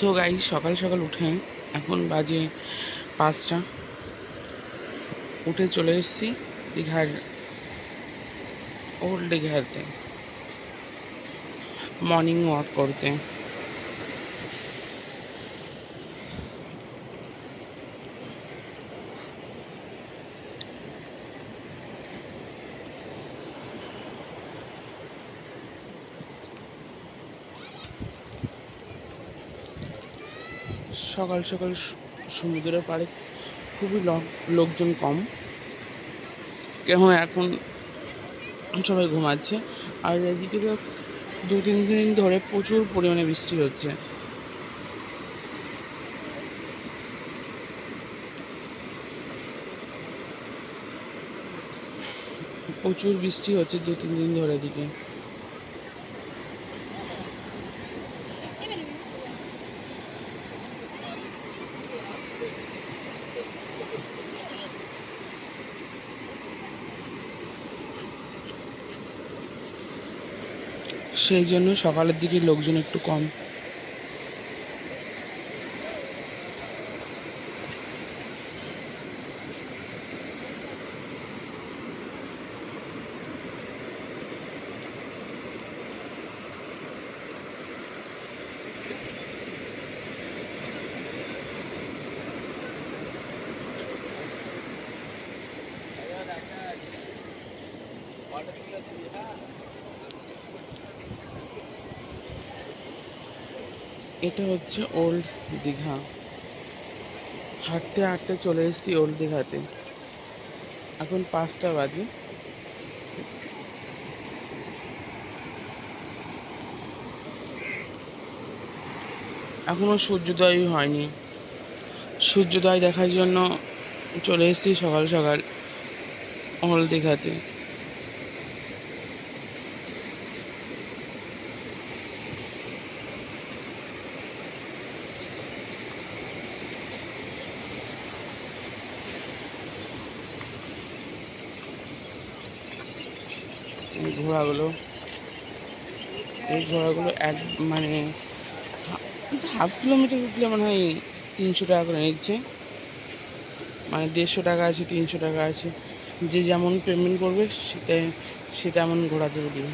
So গাই সকাল সকাল উঠে এখন বাজে পাঁচটা। উঠে চলে এসেছি দীঘার ওল্ড দীঘাতে। মর্নিং ওয়াক করতে। সকাল সকাল সমুদ্রের পাড়ে খুবই লোকজন কম। কেন এখন সবাই ঘুমাচ্ছে। আর এদিকে তো দু তিন দিন ধরে প্রচুর পরিমাণে বৃষ্টি হচ্ছে। প্রচুর বৃষ্টি হচ্ছে দু তিন দিন ধরে এদিকে। সেই জন্য সকালের দিকে লোকজন একটু কম। এটা হচ্ছে ওল্ড দীঘা। হাঁটতে হাঁটতে চলে এসেছি ওল্ড দীঘাতে। এখন পাঁচটা বাজে। এখনও সূর্যোদয় হয়নি। সূর্যোদয় দেখার জন্য চলে এসেছি সকাল সকাল ওল্ড দীঘাতে। এই ঘোড়াগুলো। এই ঘোড়াগুলো এক মানে হাফ কিলোমিটার দিলে মনে হয় তিনশো টাকা করে নিচ্ছে। মানে দেড়শো টাকা আছে, তিনশো টাকা আছে। যে যেমন পেমেন্ট করবে, সেটাই, সে তেমন ঘোড়া দেবে দিবে